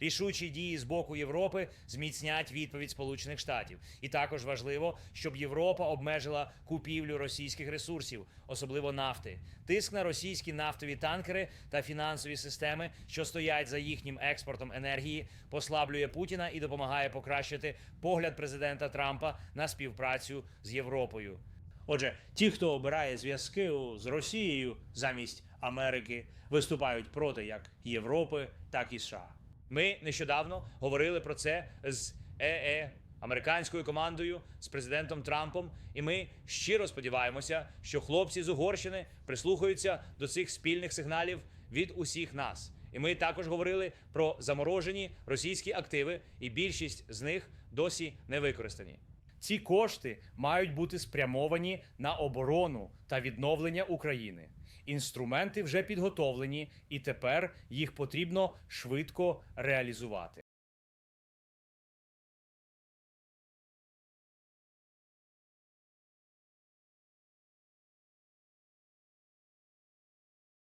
Рішучі дії з боку Європи зміцнять відповідь Сполучених Штатів. І також важливо, щоб Європа обмежила купівлю російських ресурсів, особливо нафти. Тиск на російські нафтові танкери та фінансові системи, що стоять за їхнім експортом енергії, послаблює Путіна і допомагає покращити погляд президента Трампа на співпрацю з Європою. Отже, ті, хто обирає зв'язки з Росією замість Америки, виступають проти як Європи, так і США. Ми нещодавно говорили про це з ЕЕ. Американською командою з президентом Трампом, і ми щиро сподіваємося, що хлопці з Угорщини прислухаються до цих спільних сигналів від усіх нас. І ми також говорили про заморожені російські активи, і більшість з них досі не використані. Ці кошти мають бути спрямовані на оборону та відновлення України. Інструменти вже підготовлені, і тепер їх потрібно швидко реалізувати.